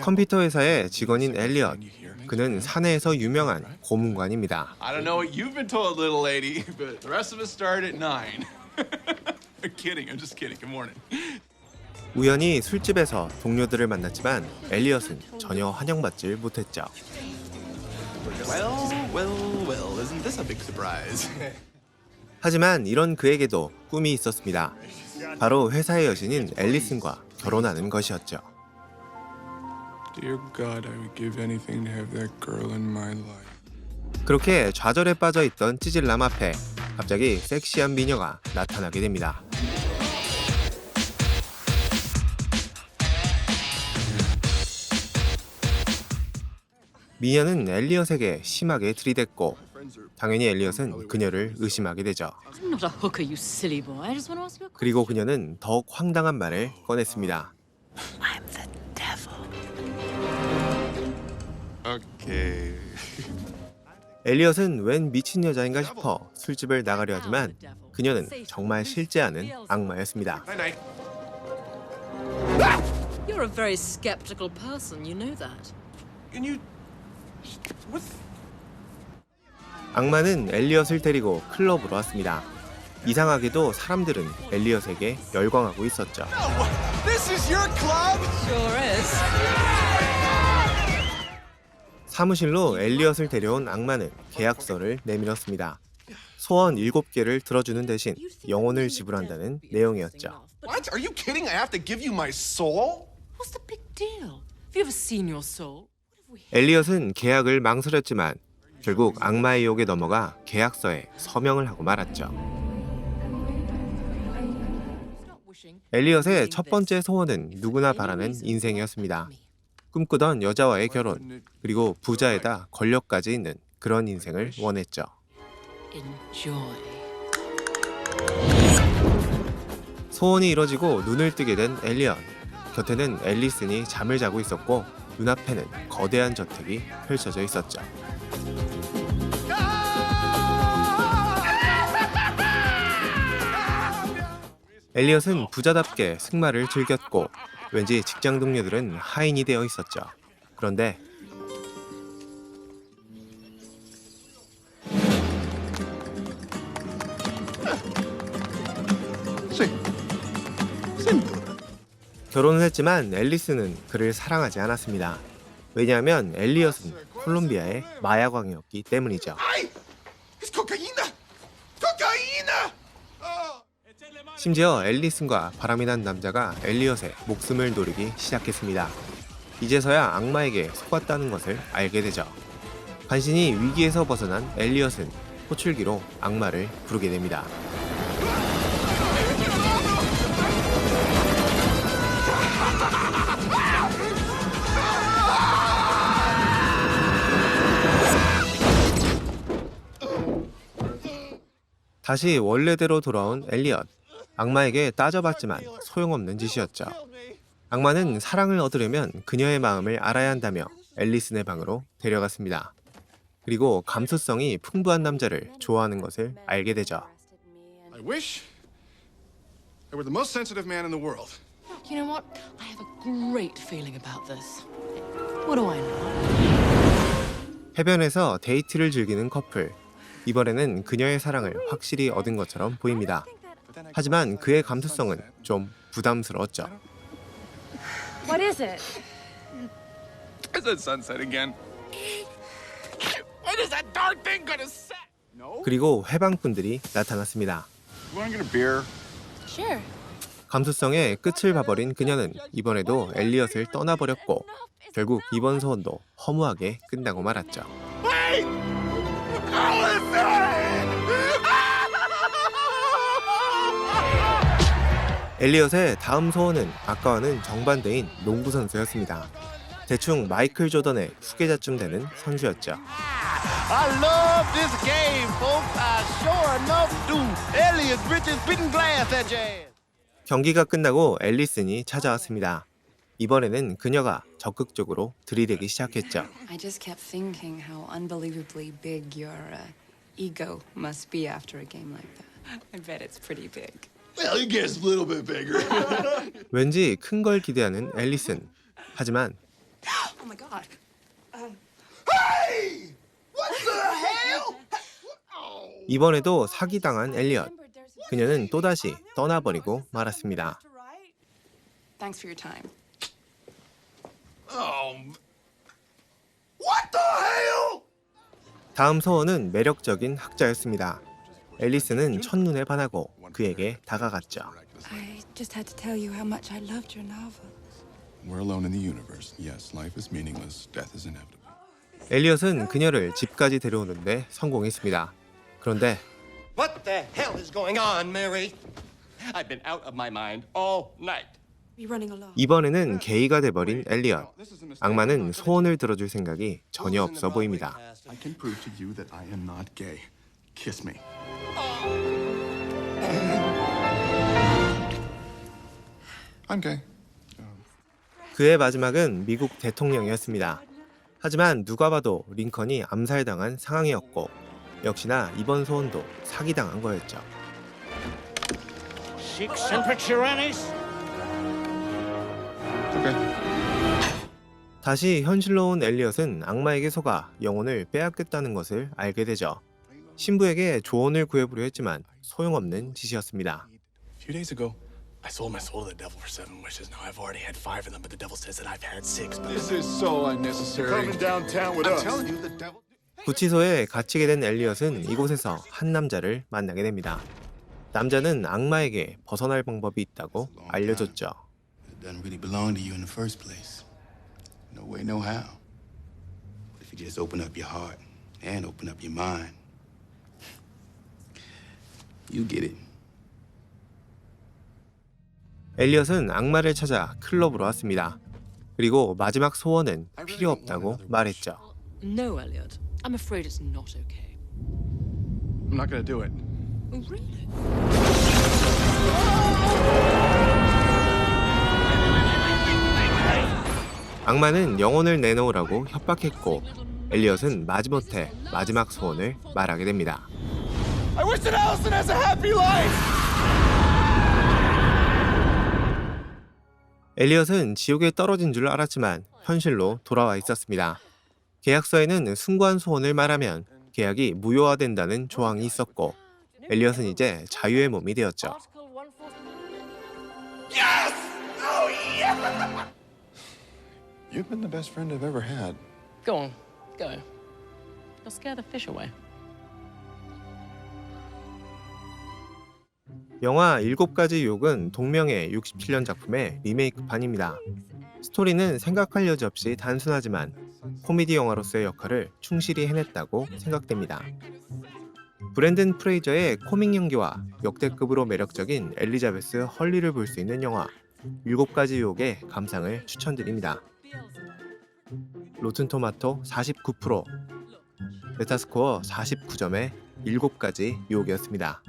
컴퓨터 회사의 직원인 엘리엇. 그는 사내에서 유명한 고문관입니다. I don't know what you've been told, little lady, but the rest of us start at nine. kidding. I'm just kidding. Good morning. 우연히 술집에서 동료들을 만났지만 엘리엇은 전혀 환영받질 못했죠. Well, well, well. Isn't this a big surprise? 하지만 이런 그에게도 꿈이 있었습니다. 바로 회사의 여신인 앨리슨과 결혼하는 것이었죠. Dear God, I would give anything to have that girl in my life. 그렇게 좌절에 빠져 있던 찌질남 앞에 갑자기 섹시한 미녀가 나타나게 됩니다. 미녀는 엘리엇에게 심하게 들이댔고 당연히 엘리엇은 그녀를 의심하게 되죠. I'm not a hooker, you silly boy. I just want to ask you a question. 그리고 그녀는 더욱 황당한 말을 꺼냈습니다. I'm okay. 엘리엇은 웬 미친 여자인가 싶어 술집을 나가려 하지만 그녀는 정말 실제하는 악마였습니다. Night night. You're a very skeptical person, you know that. Can you? What? 악마는 엘리엇을 데리고 클럽으로 왔습니다. 이상하게도 사람들은 엘리엇에게 열광하고 있었죠. This is your club? Sure is. 사무실로 엘리엇을 데려온 악마는 계약서를 내밀었습니다. 소원 7개를 들어주는 대신 영혼을 지불한다는 내용이었죠. What? Are you kidding? I have to give you my soul? What's the big deal? Have you ever seen your soul? 엘리엇은 계약을 망설였지만 결국 악마의 욕에 넘어가 계약서에 서명을 하고 말았죠. 엘리엇의 첫 번째 소원은 누구나 바라는 인생이었습니다. 꿈꾸던 여자와의 결혼, 그리고 부자에다 권력까지 있는 그런 인생을 원했죠. 소원이 이뤄지고 눈을 뜨게 된 엘리엇. 곁에는 앨리슨이 잠을 자고 있었고 눈앞에는 거대한 저택이 펼쳐져 있었죠. 엘리엇은 부자답게 승마를 즐겼고 왠지 직장 동료들은 하인이 되어 있었죠. 그런데 결혼을 했지만 앨리스는 그를 사랑하지 않았습니다. 왜냐하면 엘리엇은 콜롬비아의 마약왕이었기 때문이죠. Ay! It's cocaína! Cocaína! Oh. 심지어 앨리슨과 바람이 난 남자가 엘리엇의 목숨을 노리기 시작했습니다. 이제서야 악마에게 속았다는 것을 알게 되죠. 간신히 위기에서 벗어난 엘리엇은 호출기로 악마를 부르게 됩니다. 다시 원래대로 돌아온 엘리엇. 악마에게 따져봤지만 소용없는 짓이었죠. 악마는 사랑을 얻으려면 그녀의 마음을 알아야 한다며 앨리슨의 방으로 데려갔습니다. 그리고 감수성이 풍부한 남자를 좋아하는 것을 알게 되죠. I wish I were the most sensitive man in the world. You know what? I have a great feeling about this. What do I know? 해변에서 데이트를 즐기는 커플. 이번에는 그녀의 사랑을 확실히 얻은 것처럼 보입니다. 하지만 그의 감수성은 좀 부담스러웠죠. What is it? Is it sunset again? When is that darn thing gonna set? No. 그리고 해방꾼들이 나타났습니다. You wanna get a beer? Sure. 감수성의 끝을 봐버린 그녀는 이번에도 엘리엇을 떠나버렸고 결국 이번 소원도 허무하게 끝나고 말았죠. Wait! Oh, 엘리엇의 다음 소원은 아까와는 정반대인 농구 선수였습니다. 대충 마이클 조던의 후계자쯤 되는 선수였죠. I love this game, folks. I sure enough do. Elliot Bridges beating glass at ass. 경기가 끝나고 앨리슨이 찾아왔습니다. 이번에는 그녀가 적극적으로 들이대기 시작했죠. I just kept thinking how unbelievably big your uh, ego must be after a game like that. I bet it's pretty big. Well, it gets a little bit bigger. 왠지 큰 걸 기대하는 앨리슨. 하지만 Oh my god. 이번에도 사기당한 엘리엇. 그녀는 또다시 떠나버리고 말았습니다. Thanks for your time. Oh, 다음 소원은 매력적인 학자였습니다. 앨리스는 첫눈에 반하고 그에게 다가갔죠. I just had to tell you how much I loved your novel. We're alone in the universe. Yes, life is meaningless. Death is inevitable. 엘리엇은 그녀를 집까지 데려오는데 성공했습니다. 그런데 What the hell is going on, Mary? I've been out of my mind all night. Are you running alone? 이번에는 게이가 돼버린 엘리엇. 악마는 소원을 들어줄 생각이 전혀 없어 보입니다. I can prove to you that I am not gay. Kiss me. I'm gay. 그의 마지막은 미국 대통령이었습니다. 하지만 누가 봐도 링컨이 암살당한 상황이었고 역시나 이번 소원도 사기당한 거였죠. 다시 현실로 온 엘리엇은 악마에게 속아 영혼을 빼앗겼다는 것을 알게 되죠. 신부에게 조언을 구해보려 했지만 소용없는 짓이었습니다. A few days ago, I sold my soul to the devil for seven wishes. Now I've already had five of them, but the devil says that I've had six. But This is so unnecessary. coming downtown with I'm us. telling you, the devil. 구치소에 gat히게 된 엘리엇은 이곳에서 한 남자를 만나게 됩니다. 남자는 악마에게 벗어날 방법이 있다고 알려줬죠. It doesn't really belong to you in the first place. No way, no how. But if you just open up your heart and open up your mind, you get it. 엘리엇은 악마를 찾아 클럽으로 왔습니다. 그리고 마지막 소원은 필요 없다고 말했죠. No, Elliot. I'm afraid it's not okay. I'm not gonna do it. Really? 악마는 영혼을 내놓으라고 협박했고 엘리엇은 마지못해 마지막 소원을 말하게 됩니다. I wish that Allison has a happy life. 엘리엇은 지옥에 떨어진 줄 알았지만 현실로 돌아와 있었습니다. 계약서에는 숭고한 소원을 말하면 계약이 무효화된다는 조항이 있었고 엘리엇은 이제 자유의 몸이 되었죠. Article 140. Yes! Oh yeah! You've been the best friend I've ever had. Go on, go. You'll scare the fish away. 영화 일곱 가지 유혹은 동명의 67년 작품의 리메이크판입니다. 스토리는 생각할 여지 없이 단순하지만 코미디 영화로서의 역할을 충실히 해냈다고 생각됩니다. 브랜든 프레이저의 코믹 연기와 역대급으로 매력적인 엘리자베스 헐리를 볼 수 있는 영화 일곱 가지 유혹의 감상을 추천드립니다. 로튼토마토 49%, 메타스코어 49점의 일곱 가지 유혹이었습니다.